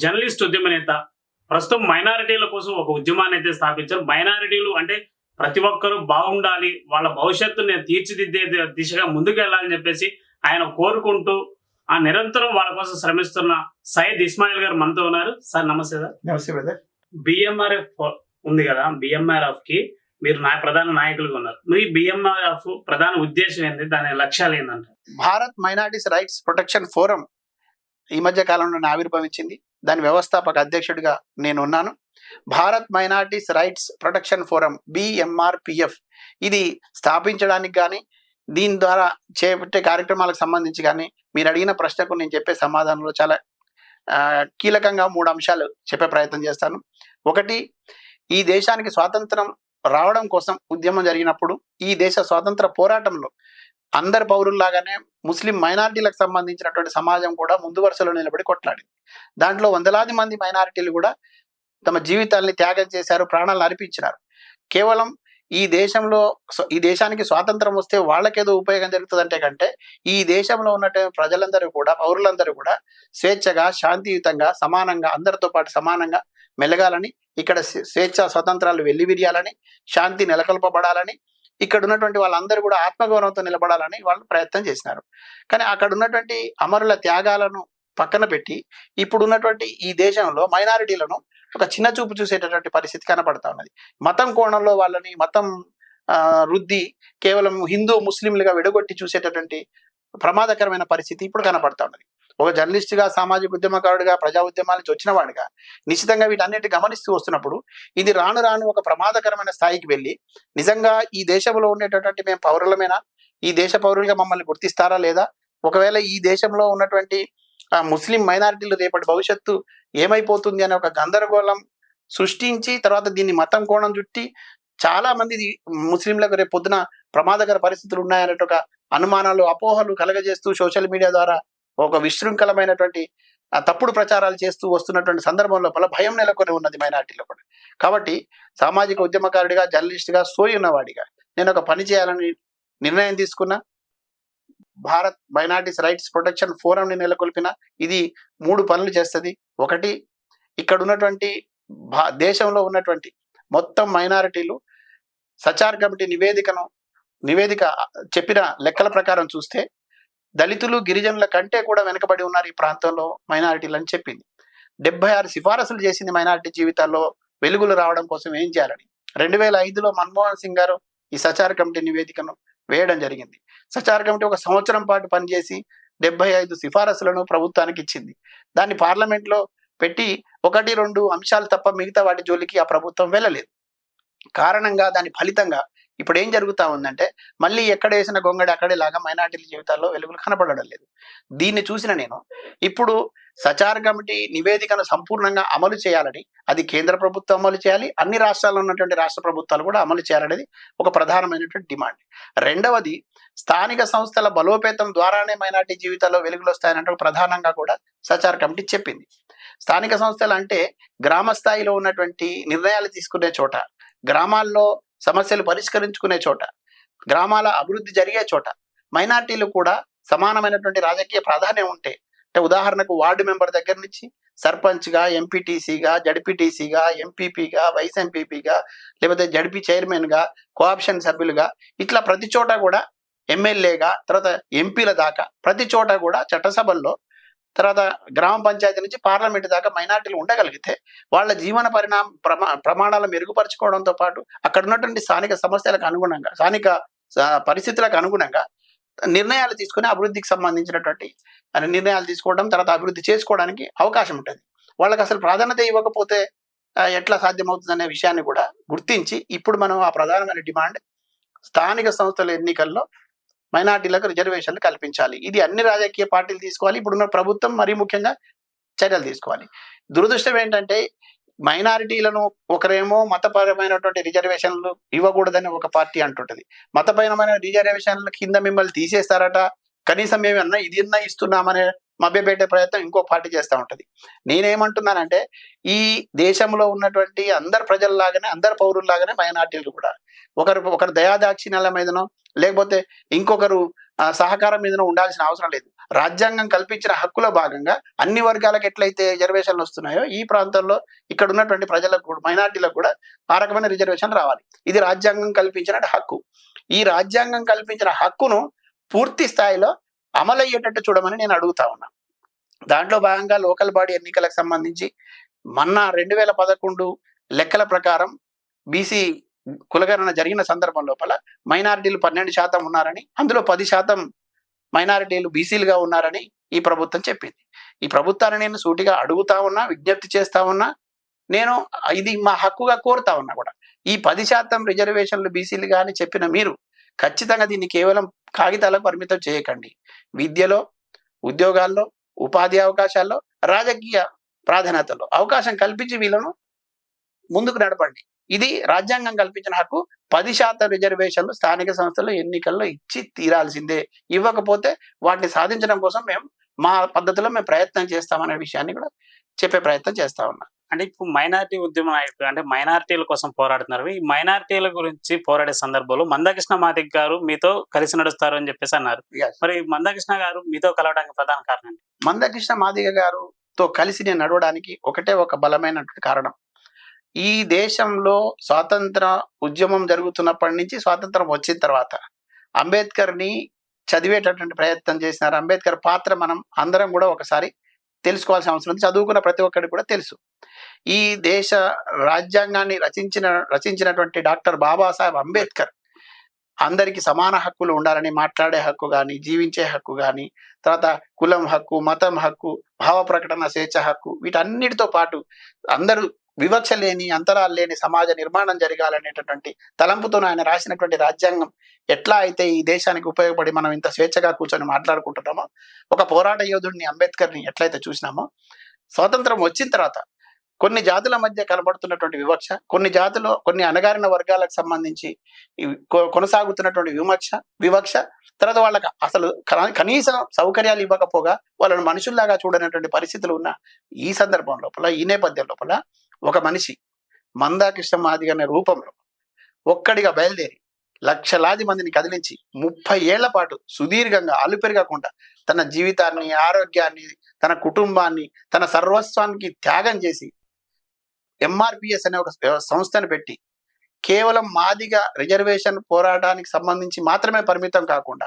Journalist ఉద్యమ నేత. ప్రస్తుతం మైనారిటీల కోసం ఒక ఉద్యమాన్ని అయితే స్థాపించారు. మైనారిటీలు అంటే ప్రతి ఒక్కరూ బాగుండాలి వాళ్ళ భవిష్యత్తుని తీర్చిదిద్దే దిశగా ముందుకు వెళ్ళాలని చెప్పేసి ఆయన కోరుకుంటూ ఆ నిరంతరం వాళ్ళ కోసం శ్రమిస్తున్న సయ్యద్ ఇస్మాయిల్ గారు మనతో ఉన్నారు. సార్ నమస్తే సార్. నమస్తే బ్రదర్. బిఎంఆర్ఎఫ్ ఉంది కదా బిఎంఆర్ఎఫ్కి మీరు నా ప్రధాన నాయకులుగా ఉన్నారు. మీ బిఎంఆర్ఎఫ్ ప్రధాన ఉద్దేశం ఏంటి దాని లక్ష్యాలు ఏంటంటారు Bharat minorities rights protection forum ఈ మధ్య కాలంలో ఆవిర్భవించింది. దాని వ్యవస్థాపక అధ్యక్షుడిగా నేను ఉన్నాను Bharat minorities rights protection forum BMRPF. ఇది స్థాపించడానికి కానీ దీని ద్వారా చేపట్టే కార్యక్రమాలకు సంబంధించి కానీ మీరు అడిగిన ప్రశ్నకు నేను చెప్పే సమాధానంలో చాలా కీలకంగా మూడు అంశాలు చెప్పే ప్రయత్నం చేస్తాను. ఒకటి ఈ దేశానికి స్వాతంత్రం రావడం కోసం ఉద్యమం జరిగినప్పుడు ఈ దేశ స్వాతంత్ర పోరాటంలో అందరి పౌరుల్లాగానే ముస్లిం మైనారిటీలకు సంబంధించినటువంటి సమాజం కూడా ముందు వరుసలో నిలబడి కొట్లాడింది. దాంట్లో వందలాది మంది మైనారిటీలు కూడా తమ జీవితాల్ని త్యాగం చేశారు ప్రాణాలను అర్పించినారు. కేవలం ఈ దేశంలో ఈ దేశానికి స్వాతంత్రం వస్తే వాళ్ళకేదో ఉపయోగం జరుగుతుందంటే కంటే ఈ దేశంలో ఉన్నటువంటి ప్రజలందరూ కూడా పౌరులందరూ కూడా స్వేచ్ఛగా శాంతియుతంగా సమానంగా అందరితో పాటు సమానంగా మెలగాలని ఇక్కడ స్వేచ్ఛ స్వతంత్రాలు వెల్లివిరియాలని శాంతి నెలకొల్పబడాలని ఇక్కడ ఉన్నటువంటి వాళ్ళందరూ కూడా ఆత్మగౌరవంతో నిలబడాలని వాళ్ళు ప్రయత్నం చేసినారు. కానీ అక్కడ ఉన్నటువంటి అమరుల త్యాగాలను పక్కన పెట్టి ఇప్పుడు ఉన్నటువంటి ఈ దేశంలో మైనారిటీలను ఒక చిన్న చూపు చూసేటటువంటి పరిస్థితి కనపడతా ఉన్నది. మతం కోణంలో వాళ్ళని మతం ఆ, రుద్ది కేవలం హిందూ ముస్లింలుగా విడగొట్టి చూసేటటువంటి ప్రమాదకరమైన పరిస్థితి ఇప్పుడు కనపడతా ఉన్నది. ఒక జర్నలిస్ట్గా సామాజిక ఉద్యమకారుడిగా ప్రజా ఉద్యమాల నుంచి వచ్చిన వాడిగా నిశ్చితంగా వీటన్నిటి గమనిస్తూ వస్తున్నప్పుడు ఇది రాను రాను ఒక ప్రమాదకరమైన స్థాయికి వెళ్ళి నిజంగా ఈ దేశంలో ఉండేటటువంటి మేము పౌరులమేనా? ఈ దేశ పౌరులుగా మమ్మల్ని గుర్తిస్తారా లేదా? ఒకవేళ ఈ దేశంలో ఉన్నటువంటి ఆ, ముస్లిం మైనారిటీలు రేపటి భవిష్యత్తు ఏమైపోతుంది అనే ఒక గందరగోళం సృష్టించి తర్వాత దీన్ని మతం కోణం చుట్టి చాలా మంది ముస్లింలకు రేపు పొద్దున ప్రమాదకర పరిస్థితులు ఉన్నాయనే ఒక అనుమానాలు అపోహలు కలగజేస్తూ సోషల్ మీడియా ద్వారా ఒక విశృంఖలమైనటువంటి తప్పుడు ప్రచారాలు చేస్తూ వస్తున్నటువంటి సందర్భం లోపల భయం నెలకొని ఉన్నది మైనార్టీలో కూడా. కాబట్టి సామాజిక ఉద్యమకారుడిగా జర్నలిస్ట్గా సోయి ఉన్నవాడిగా నేను ఒక పని చేయాలని నిర్ణయం తీసుకున్నా. భారత్ మైనార్టీస్ రైట్స్ ప్రొటెక్షన్ ఫోరంని నెలకొల్పిన ఇది మూడు పనులు చేస్తుంది. ఒకటి ఇక్కడ ఉన్నటువంటి భా దేశంలో ఉన్నటువంటి మొత్తం మైనారిటీలు సచార్ కమిటీ నివేదికను నివేదిక చెప్పిన లెక్కల ప్రకారం చూస్తే దళితులు గిరిజనుల కంటే కూడా వెనుకబడి ఉన్నారు ఈ ప్రాంతంలో మైనారిటీలు అని చెప్పింది. డెబ్బై ఆరు సిఫారసులు చేసింది మైనారిటీ జీవితాల్లో వెలుగులు రావడం కోసం ఏం చేయాలని. రెండు వేల ఐదులో మన్మోహన్ సింగ్ గారు ఈ సచార కమిటీ నివేదికను వేయడం జరిగింది. సచార కమిటీ ఒక సంవత్సరం పాటు పనిచేసి డెబ్బై ఐదు సిఫారసులను ప్రభుత్వానికి ఇచ్చింది. దాన్ని పార్లమెంట్లో పెట్టి ఒకటి రెండు అంశాలు తప్ప మిగతా వాటి జోలికి ఆ ప్రభుత్వం వెళ్ళలేదు. కారణంగా దాని ఫలితంగా ఇప్పుడు ఏం జరుగుతా ఉందంటే మళ్ళీ ఎక్కడ వేసిన గొంగడి అక్కడే లాగా మైనార్టీల జీవితాల్లో వెలుగులు కనపడడం లేదు. దీన్ని చూసిన నేను ఇప్పుడు సచార్ కమిటీ నివేదికను సంపూర్ణంగా అమలు చేయాలని అది కేంద్ర ప్రభుత్వం అమలు చేయాలి అన్ని రాష్ట్రాల్లో ఉన్నటువంటి రాష్ట్ర ప్రభుత్వాలు కూడా అమలు చేయాలనేది ఒక ప్రధానమైనటువంటి డిమాండ్. రెండవది స్థానిక సంస్థల బలోపేతం ద్వారానే మైనార్టీ జీవితాల్లో వెలుగులు వస్తాయనంటే ప్రధానంగా కూడా సచార్ కమిటీ చెప్పింది. స్థానిక సంస్థలు అంటే గ్రామ స్థాయిలో ఉన్నటువంటి నిర్ణయాలు తీసుకునే చోట గ్రామాల్లో సమస్యలు పరిష్కరించుకునే చోట గ్రామాల అభివృద్ధి జరిగే చోట మైనార్టీలు కూడా సమానమైనటువంటి రాజకీయ ప్రాధాన్యం ఉంటే అంటే ఉదాహరణకు వార్డు మెంబర్ దగ్గర నుంచి సర్పంచ్గా ఎంపీటీసీగా జడ్పీటీసీగా ఎంపీపీగా వైస్ ఎంపీపీగా లేకపోతే జడ్పీ చైర్మన్గా కోఆప్షన్ సభ్యులుగా ఇట్లా ప్రతి చోట కూడా ఎమ్మెల్యేగా తర్వాత ఎంపీల దాకా ప్రతి చోట కూడా చట్టసభల్లో తర్వాత గ్రామ పంచాయతీ నుంచి పార్లమెంట్ దాకా మైనార్టీలు ఉండగలిగితే వాళ్ళ జీవన పరిణామ ప్రమా ప్రమాణాలు మెరుగుపరచుకోవడంతో పాటు అక్కడ ఉన్నటువంటి స్థానిక సమస్యలకు అనుగుణంగా స్థానిక పరిస్థితులకు అనుగుణంగా నిర్ణయాలు తీసుకుని అభివృద్ధికి సంబంధించినటువంటి నిర్ణయాలు తీసుకోవడం తర్వాత అభివృద్ధి చేసుకోవడానికి అవకాశం ఉంటుంది. వాళ్ళకి అసలు ప్రాధాన్యత ఇవ్వకపోతే ఎట్లా సాధ్యమవుతుంది అనే విషయాన్ని కూడా గుర్తించి ఇప్పుడు మనం ఆ ప్రధానమైన డిమాండ్ స్థానిక సంస్థల ఎన్నికల్లో మైనార్టీలకు రిజర్వేషన్లు కల్పించాలి. ఇది అన్ని రాజకీయ పార్టీలు తీసుకోవాలి. ఇప్పుడున్న ప్రభుత్వం మరీ ముఖ్యంగా చర్యలు తీసుకోవాలి. దురదృష్టం ఏంటంటే మైనారిటీలను ఒకరేమో మతపరమైనటువంటి రిజర్వేషన్లు ఇవ్వకూడదని ఒక పార్టీ అంటుంటది. మతపరమైన రిజర్వేషన్ల కింద మిమ్మల్ని తీసేస్తారట. కనీసం ఏమన్నా ఇది ఇస్తున్నామనే మభ్యపెట్టే ప్రయత్నం ఇంకో పార్టీ చేస్తూ ఉంటది. నేనేమంటున్నానంటే ఈ దేశంలో ఉన్నటువంటి అందరు ప్రజల్లాగానే అందరు పౌరుల్లాగానే మైనార్టీలు కూడా. ఒకరు ఒకరు దయాదాక్షిణ్యాల మీదనో లేకపోతే ఇంకొకరు సహకారం మీదనో ఉండాల్సిన అవసరం లేదు. రాజ్యాంగం కల్పించిన హక్కులో భాగంగా అన్ని వర్గాలకు ఎట్లయితే రిజర్వేషన్లు వస్తున్నాయో ఈ ప్రాంతంలో ఇక్కడ ఉన్నటువంటి ప్రజలకు కూడా మైనార్టీలకు కూడా ఆ రకమైన రిజర్వేషన్ రావాలి. ఇది రాజ్యాంగం కల్పించిన హక్కు. ఈ రాజ్యాంగం కల్పించిన హక్కును పూర్తి స్థాయిలో అమలు అయ్యేటట్టు చూడమని నేను అడుగుతా ఉన్నా. దాంట్లో భాగంగా లోకల్ బాడీ ఎన్నికలకు సంబంధించి మొన్న రెండు వేల పదకొండు లెక్కల ప్రకారం బీసీ కులగణన జరిగిన సందర్భం లోపల మైనారిటీలు పన్నెండు శాతం ఉన్నారని అందులో పది శాతం మైనారిటీలు బీసీలుగా ఉన్నారని ఈ ప్రభుత్వం చెప్పింది. ఈ ప్రభుత్వాన్ని నేను సూటిగా అడుగుతా ఉన్నా విజ్ఞప్తి చేస్తా ఉన్నా నేను ఇది మా హక్కుగా కోరుతా ఉన్నా కూడా. ఈ పది శాతం రిజర్వేషన్లు బీసీలు కానీ చెప్పిన మీరు ఖచ్చితంగా దీన్ని కేవలం కాగితాలకు పరిమితం చేయకండి. విద్యలో ఉద్యోగాల్లో ఉపాధి అవకాశాల్లో రాజకీయ ప్రాధాన్యతలో అవకాశం కల్పించి వీళ్ళను ముందుకు నడపండి. ఇది రాజ్యాంగం కల్పించిన హక్కు. పది శాతం రిజర్వేషన్లు స్థానిక సంస్థలు ఎన్నికల్లో ఇచ్చి తీరాల్సిందే. ఇవ్వకపోతే వాటిని సాధించడం కోసం మేము మా పద్ధతిలో మేము ప్రయత్నం చేస్తామనే విషయాన్ని కూడా చెప్పే ప్రయత్నం చేస్తా ఉన్నాం. అంటే ఇప్పుడు మైనారిటీ ఉద్యమ నాయకులు అంటే మైనారిటీల కోసం పోరాడుతున్నారు ఈ మైనారిటీల గురించి పోరాడే సందర్భంలో మందకృష్ణ మాదిక్ గారు మీతో కలిసి నడుస్తారు అని చెప్పేసి అన్నారు. మరి మందకృష్ణ గారు మీతో కలవడానికి ప్రధాన కారణం? మందకృష్ణ మాదిగ గారుతో కలిసి నేను నడవడానికి ఒకటే ఒక బలమైనటువంటి కారణం ఈ దేశంలో స్వాతంత్ర ఉద్యమం జరుగుతున్నప్పటి నుంచి స్వాతంత్రం వచ్చిన తర్వాత అంబేద్కర్ని చదివేటటువంటి ప్రయత్నం చేసినారు అంబేద్కర్ పాత్ర మనం అందరం కూడా ఒకసారి తెలుసుకోవాల్సిన అవసరం ఉంది. చదువుకున్న ప్రతి ఒక్కరికి కూడా తెలుసు. ఈ దేశ రాజ్యాంగాన్ని రచించిన రచించినటువంటి డాక్టర్ బాబాసాహెబ్ అంబేద్కర్ అందరికి సమాన హక్కులు ఉండాలని మాట్లాడే హక్కు కానీ జీవించే హక్కు కానీ తర్వాత కులం హక్కు మతం హక్కు భావ ప్రకటన స్వేచ్ఛ హక్కు వీటన్నిటితో పాటు అందరూ వివక్ష లేని అంతరాలు లేని సమాజ నిర్మాణం జరగాలనేటటువంటి తలంపుతో ఆయన రాసినటువంటి రాజ్యాంగం ఎట్లా అయితే ఈ దేశానికి ఉపయోగపడి మనం ఇంత స్వేచ్ఛగా కూర్చొని మాట్లాడుకుంటున్నామో ఒక పోరాట యోధుడిని అంబేద్కర్ని ఎట్లయితే చూసినామో స్వాతంత్రం వచ్చిన తర్వాత కొన్ని జాతుల మధ్య కనబడుతున్నటువంటి వివక్ష కొన్ని జాతులు కొన్ని అణగారిన వర్గాలకు సంబంధించి కొనసాగుతున్నటువంటి విమక్ష వివక్ష తర్వాత వాళ్ళకి అసలు కనీసం సౌకర్యాలు ఇవ్వకపోగా వాళ్ళని మనుషుల్లాగా చూడనటువంటి పరిస్థితులు ఉన్న ఈ సందర్భం లోపల ఈ నేపథ్యం లోపల ఒక మనిషి మందాకృష్ణ మాదిగ అనే రూపంలో ఒక్కడిగా బయలుదేరి లక్షలాది మందిని కదిలించి ముప్పై ఏళ్ళ పాటు సుదీర్ఘంగా అలుపెరగకుండా తన జీవితాన్ని ఆరోగ్యాన్ని తన కుటుంబాన్ని తన సర్వస్వానికి త్యాగం చేసి ఎంఆర్పిఎస్ అనే ఒక సంస్థను పెట్టి కేవలం మాదిగ రిజర్వేషన్ పోరాటానికి సంబంధించి మాత్రమే పరిమితం కాకుండా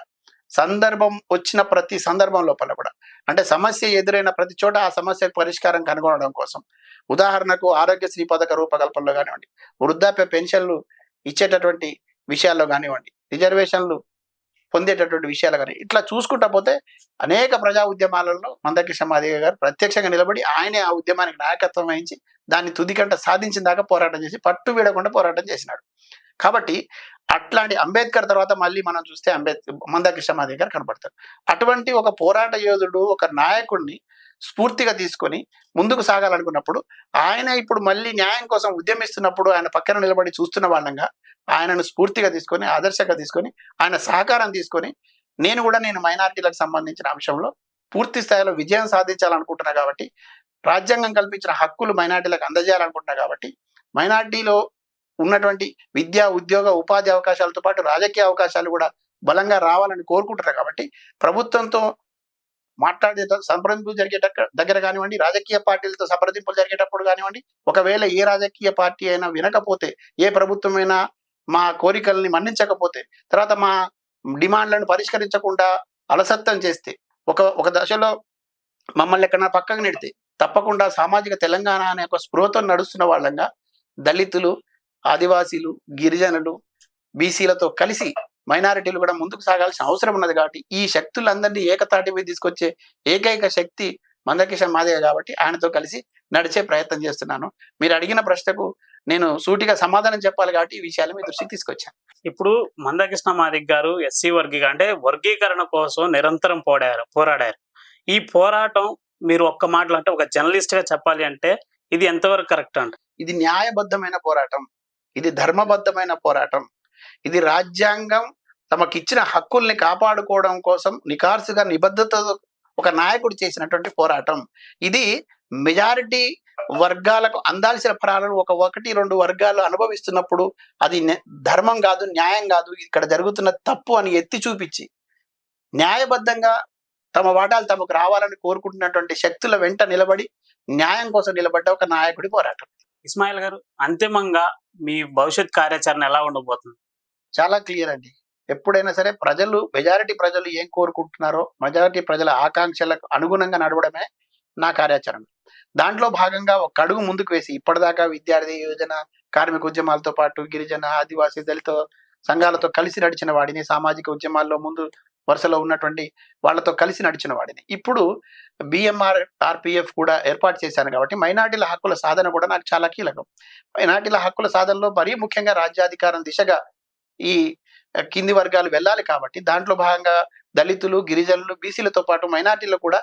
సందర్భం వచ్చిన ప్రతి సందర్భం లోపల కూడా అంటే సమస్య ఎదురైన ప్రతి చోట ఆ సమస్య పరిష్కారం కనుగొనడం కోసం ఉదాహరణకు ఆరోగ్యశ్రీ పథక రూపకల్పనలో కానివ్వండి వృద్ధాప్య పెన్షన్లు ఇచ్చేటటువంటి విషయాల్లో కానివ్వండి రిజర్వేషన్లు పొందేటటువంటి విషయాలు కానీ ఇట్లా చూసుకుంటా పోతే అనేక ప్రజా ఉద్యమాలలో మందకృష్ణ మాదిగ గారు ప్రత్యక్షంగా నిలబడి ఆయనే ఆ ఉద్యమానికి నాయకత్వం వహించి దాన్ని తుదికంట సాధించిన దాకా పోరాటం చేసి పట్టు వీడకుండా పోరాటం చేసినాడు. కాబట్టి అట్లాంటి అంబేద్కర్ తర్వాత మళ్ళీ మనం చూస్తే అంబేద్కర్ మందకృష్ణ మాదిగ గారు కనబడతారు అటువంటి ఒక పోరాట యోధుడు ఒక నాయకుడిని స్ఫూర్తిగా తీసుకొని ముందుకు సాగాలనుకున్నప్పుడు ఆయన ఇప్పుడు మళ్ళీ న్యాయం కోసం ఉద్యమిస్తున్నప్పుడు ఆయన పక్కన నిలబడి చూస్తున్న వాళ్ళంగా ఆయనను స్ఫూర్తిగా తీసుకొని ఆదర్శంగా తీసుకొని ఆయన సహకారం తీసుకొని నేను కూడా నేను మైనార్టీలకు సంబంధించిన అంశంలో పూర్తి స్థాయిలో విజయం సాధించాలనుకుంటున్నా కాబట్టి రాజ్యాంగం కల్పించిన హక్కులు మైనార్టీలకు అందజేయాలనుకుంటున్నా కాబట్టి మైనార్టీలో ఉన్నటువంటి విద్యా ఉద్యోగ ఉపాధి అవకాశాలతో పాటు రాజకీయ అవకాశాలు కూడా బలంగా రావాలని కోరుకుంటున్నారు కాబట్టి ప్రభుత్వంతో మాట్లాడే సంప్రదింపులు జరిగే దగ్గర కానివ్వండి రాజకీయ పార్టీలతో సంప్రదింపులు జరిగేటప్పుడు కానివ్వండి ఒకవేళ ఏ రాజకీయ పార్టీ అయినా వినకపోతే ఏ ప్రభుత్వమైనా మా కోరికల్ని మన్నించకపోతే తర్వాత మా డిమాండ్లను పరిష్కరించకుండా అలసత్వం చేస్తే ఒక ఒక దశలో మమ్మల్ని ఎక్కడ పక్కకు నెడితే తప్పకుండా సామాజిక తెలంగాణ అనే ఒక స్పృహతో నడుస్తున్న వాళ్ళంగా దళితులు ఆదివాసీలు గిరిజనులు బీసీలతో కలిసి మైనారిటీలు కూడా ముందుకు సాగాల్సిన అవసరం ఉన్నది కాబట్టి ఈ శక్తులందరినీ ఏకతాటి మీద తీసుకొచ్చే ఏకైక శక్తి మందకిషన్ మాదేవి కాబట్టి ఆయనతో కలిసి నడిచే ప్రయత్నం చేస్తున్నాను. మీరు అడిగిన ప్రశ్నకు నేను సూటిగా సమాధానం చెప్పాలి కాబట్టి ఈ విషయాలు మీ దృష్టికి తీసుకొచ్చాను. ఇప్పుడు మందకృష్ణ మాదిక్ గారు ఎస్సీ వర్గీక అంటే వర్గీకరణ కోసం నిరంతరం పోరాడారు పోరాడారు. ఈ పోరాటం మీరు ఒక్క మాటలో అంటే ఒక జర్నలిస్ట్గా చెప్పాలి అంటే ఇది ఎంతవరకు కరెక్ట్ అంట? ఇది న్యాయబద్ధమైన పోరాటం. ఇది ధర్మబద్ధమైన పోరాటం. ఇది రాజ్యాంగం తమకిచ్చిన హక్కుల్ని కాపాడుకోవడం కోసం నికార్సుగా నిబద్ధతతో ఒక నాయకుడు చేసినటువంటి పోరాటం. ఇది మెజారిటీ వర్గాలకు అందాల్సిన ఫలాలను ఒక ఒకటి రెండు వర్గాలు అనుభవిస్తున్నప్పుడు అది ధర్మం కాదు న్యాయం కాదు ఇక్కడ జరుగుతున్న తప్పు అని ఎత్తి చూపించి న్యాయబద్ధంగా తమ వాటాలు తమకు రావాలని కోరుకుంటున్నటువంటి శక్తుల వెంట నిలబడి న్యాయం కోసం నిలబడ్డ ఒక నాయకుడి పోరాటం. ఇస్మాయిల్ గారు అంతిమంగా మీ భవిష్యత్ కార్యాచరణ ఎలా ఉండబోతుంది? చాలా క్లియర్ అండి. ఎప్పుడైనా సరే ప్రజలు మెజారిటీ ప్రజలు ఏం కోరుకుంటున్నారో మెజారిటీ ప్రజల ఆకాంక్షలకు అనుగుణంగా నడవడమే నా కార్యాచరణ. దాంట్లో భాగంగా ఒక అడుగు ముందుకు వేసి ఇప్పటిదాకా విద్యార్థి యోజన కార్మిక ఉద్యమాలతో పాటు గిరిజన ఆదివాసీ దళిత సంఘాలతో కలిసి నడిచిన వాడిని సామాజిక ఉద్యమాల్లో ముందు వరుసలో ఉన్నటువంటి వాళ్ళతో కలిసి నడిచిన వాడిని. ఇప్పుడు బిఎంఆర్ ఆర్పిఎఫ్ కూడా ఏర్పాటు చేశాను కాబట్టి మైనార్టీల హక్కుల సాధన కూడా నాకు చాలా కీలకం. మైనార్టీల హక్కుల సాధనలో మరీ ముఖ్యంగా రాజ్యాధికారం దిశగా ఈ కింది వర్గాలు వెళ్ళాలి కాబట్టి దాంట్లో భాగంగా దళితులు గిరిజనులు బీసీలతో పాటు మైనార్టీలు కూడా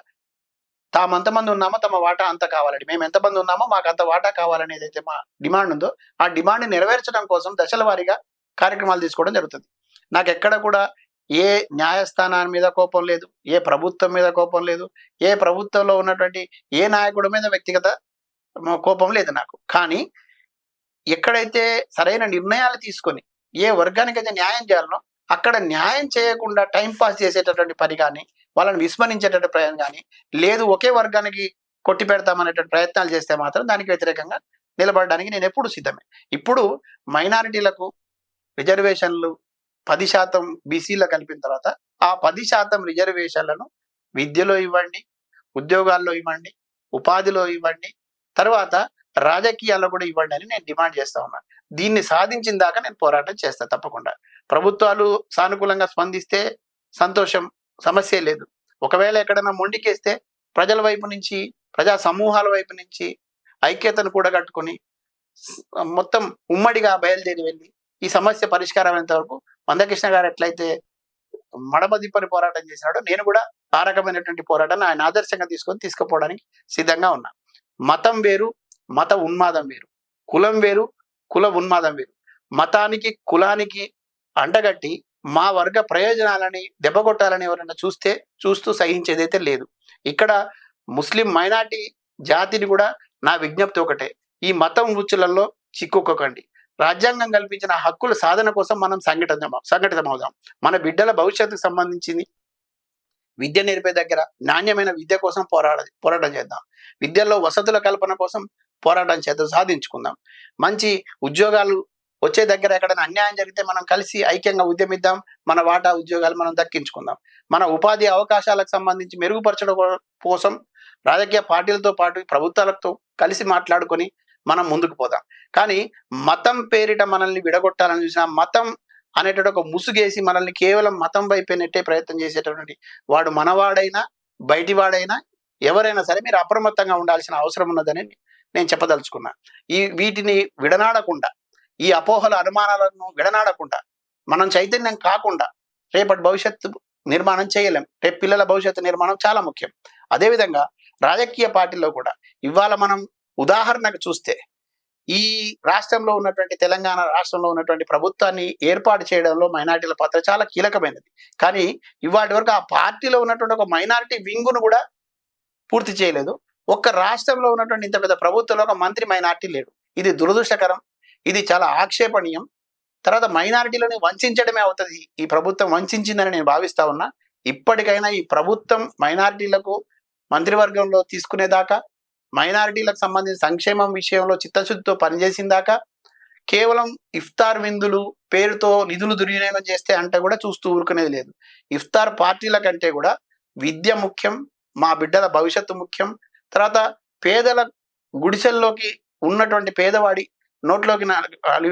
తాము ఎంతమంది ఉన్నామో తమ వాటా అంత కావాలండి. మేము ఎంతమంది ఉన్నామో మాకు అంత వాటా కావాలనేది అయితే మా డిమాండ్ ఉందో ఆ డిమాండ్ని నెరవేర్చడం కోసం దశల వారీగా కార్యక్రమాలు తీసుకోవడం జరుగుతుంది. నాకు ఎక్కడ కూడా ఏ న్యాయస్థానాన్ని మీద కోపం లేదు ఏ ప్రభుత్వం మీద కోపం లేదు ఏ ప్రభుత్వంలో ఉన్నటువంటి ఏ నాయకుడి మీద వ్యక్తిగత కోపం లేదు నాకు. కానీ ఎక్కడైతే సరైన నిర్ణయాలు తీసుకొని ఏ వర్గానికైతే న్యాయం చేయాలనో అక్కడ న్యాయం చేయకుండా టైం పాస్ చేసేటటువంటి పని కానీ వాళ్ళని విస్మరించేటటువంటి ప్రయత్నం కానీ లేదు ఒకే వర్గానికి కొట్టి పెడతామనేటువంటి ప్రయత్నాలు చేస్తే మాత్రం దానికి వ్యతిరేకంగా నిలబడడానికి నేను ఎప్పుడు సిద్ధమే. ఇప్పుడు మైనారిటీలకు రిజర్వేషన్లు పది శాతం బీసీలో కలిపిన తర్వాత ఆ పది శాతం రిజర్వేషన్లను విద్యలో ఇవ్వండి ఉద్యోగాల్లో ఇవ్వండి ఉపాధిలో ఇవ్వండి తర్వాత రాజకీయాల్లో కూడా ఇవ్వండి అని నేను డిమాండ్ చేస్తా ఉన్నాను దీన్ని సాధించిన దాకా నేను పోరాటం చేస్తా తప్పకుండా. ప్రభుత్వాలు సానుకూలంగా స్పందిస్తే సంతోషం సమస్య లేదు. ఒకవేళ ఎక్కడైనా మొండికేస్తే ప్రజల వైపు నుంచి ప్రజా సమూహాల వైపు నుంచి ఐక్యతను కూడగట్టుకొని మొత్తం ఉమ్మడిగా బయలుదేరి వెళ్ళి ఈ సమస్య పరిష్కారమైనంత వరకు మందకృష్ణ గారు ఎట్లయితే మడమదిప్పని పోరాటం చేసినాడో నేను కూడా ఆ రకమైనటువంటి పోరాటాన్ని ఆయన ఆదర్శంగా తీసుకొని తీసుకుపోవడానికి సిద్ధంగా ఉన్నా. మతం వేరు మత ఉన్మాదం వేరు. కులం వేరు కుల ఉన్మాదం వేరు. మతానికి కులానికి అంటగట్టి మా వర్గ ప్రయోజనాలని దెబ్బకొట్టాలని ఎవరైనా చూస్తే చూస్తూ సహించేదైతే లేదు. ఇక్కడ ముస్లిం మైనార్టీ జాతిని కూడా నా విజ్ఞప్తి ఒకటే. ఈ మతం ఉచ్చులలో చిక్కుకోకండి. రాజ్యాంగం కల్పించిన హక్కుల సాధన కోసం మనం సంఘటన సంఘటితమవుదాం. మన బిడ్డల భవిష్యత్తుకు సంబంధించింది విద్య నేర్పే దగ్గర నాణ్యమైన విద్య కోసం పోరాడ పోరాటం చేద్దాం. విద్యలో వసతుల కల్పన కోసం పోరాటం చేద్దాం సాధించుకుందాం. మంచి ఉద్యోగాలు వచ్చే దగ్గర ఎక్కడైనా అన్యాయం జరిగితే మనం కలిసి ఐక్యంగా ఉద్యమిద్దాం. మన వాటా ఉద్యోగాలు మనం దక్కించుకుందాం. మన ఉపాధి అవకాశాలకు సంబంధించి మెరుగుపరచడం కోసం రాజకీయ పార్టీలతో పాటు ప్రభుత్వాలతో కలిసి మాట్లాడుకొని మనం ముందుకు పోదాం. కానీ మతం పేరిట మనల్ని విడగొట్టాలని చూసిన మతం అనేటువంటి ఒక ముసుగేసి మనల్ని కేవలం మతం వైపే నెట్టే ప్రయత్నం చేసేటటువంటి వాడు మనవాడైనా బయటివాడైనా ఎవరైనా సరే మీరు అప్రమత్తంగా ఉండాల్సిన అవసరం ఉన్నదని నేను చెప్పదలుచుకున్నా. ఈ వీటిని విడనాడకుండా ఈ అపోహల అనుమానాలను విడనాడకుండా మనం చైతన్యం కాకుండా రేపటి భవిష్యత్తు నిర్మాణం చేయలేం. రేపు పిల్లల భవిష్యత్తు నిర్మాణం చాలా ముఖ్యం. అదేవిధంగా రాజకీయ పార్టీల్లో కూడా ఇవాళ మనం ఉదాహరణకు చూస్తే ఈ రాష్ట్రంలో ఉన్నటువంటి తెలంగాణ రాష్ట్రంలో ఉన్నటువంటి ప్రభుత్వాన్ని ఏర్పాటు చేయడంలో మైనార్టీల పాత్ర చాలా కీలకమైనది. కానీ ఇవాటి వరకు ఆ పార్టీలో ఉన్నటువంటి ఒక మైనారిటీ వింగును కూడా పూర్తి చేయలేదు. ఒక్క రాష్ట్రంలో ఉన్నటువంటి ఇంత పెద్ద ప్రభుత్వంలో ఒక మంత్రి మైనార్టీ లేడు. ఇది దురదృష్టకరం. ఇది చాలా ఆక్షేపణీయం. తర్వాత మైనారిటీలను వంచడమే అవుతుంది. ఈ ప్రభుత్వం వంచిందని నేను భావిస్తా ఉన్నా. ఇప్పటికైనా ఈ ప్రభుత్వం మైనారిటీలకు మంత్రివర్గంలో తీసుకునేదాకా మైనారిటీలకు సంబంధించిన సంక్షేమం విషయంలో చిత్తశుద్ధితో పనిచేసిన దాకా కేవలం ఇఫ్తార్ విందులు పేరుతో నిధులు దుర్వినియోగం చేస్తే అంటే కూడా చూస్తూ ఊరుకునేది లేదు. ఇఫ్తార్ పార్టీల కంటే కూడా విద్య ముఖ్యం మా బిడ్డల భవిష్యత్తు ముఖ్యం తర్వాత పేదల గుడిసెల్లోకి ఉన్నటువంటి పేదవాడి నోట్లోకి నా-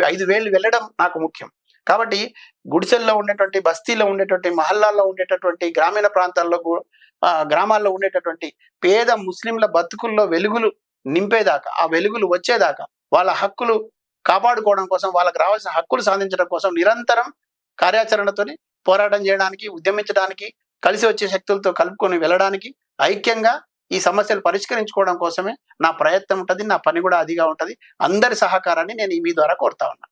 ఐదు వేలు వెళ్ళడం నాకు ముఖ్యం. కాబట్టి గుడిసెల్లో ఉండేటువంటి బస్తీలో ఉండేటువంటి మహల్లాల్లో ఉండేటటువంటి గ్రామీణ ప్రాంతాల్లో గ్రామాల్లో ఉండేటటువంటి పేద ముస్లింల బతుకుల్లో వెలుగులు నింపేదాకా ఆ వెలుగులు వచ్చేదాకా వాళ్ళ హక్కులు కాపాడుకోవడం కోసం వాళ్ళకి రావాల్సిన హక్కులు సాధించడం కోసం నిరంతరం కార్యాచరణతోని పోరాటం చేయడానికి ఉద్యమించడానికి కలిసి వచ్చే శక్తులతో కలుపుకొని వెళ్ళడానికి ఐక్యంగా ఈ సమస్యలు పరిష్కరించుకోవడం కోసమే నా ప్రయత్నం ఉంటది నా పని కూడా అదిగా ఉంటది. అందరి సహకారాన్ని నేను ఈ మీ ద్వారా కోరుతా ఉన్నా.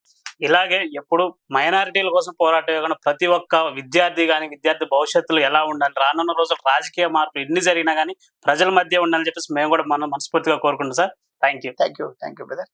ఇలాగే ఎప్పుడు మైనారిటీల కోసం పోరాటం ప్రతి ఒక్క విద్యార్థి కానీ విద్యార్థి భవిష్యత్తులో ఎలా ఉండాలి రానున్న రోజులు రాజకీయ మార్పులు ఎన్ని జరిగినా కానీ ప్రజల మధ్య ఉండాలని చెప్పేసి మేము కూడా మనం మనస్ఫూర్తిగా కోరుకుంటాం sir. Thank you thank you thank you brother.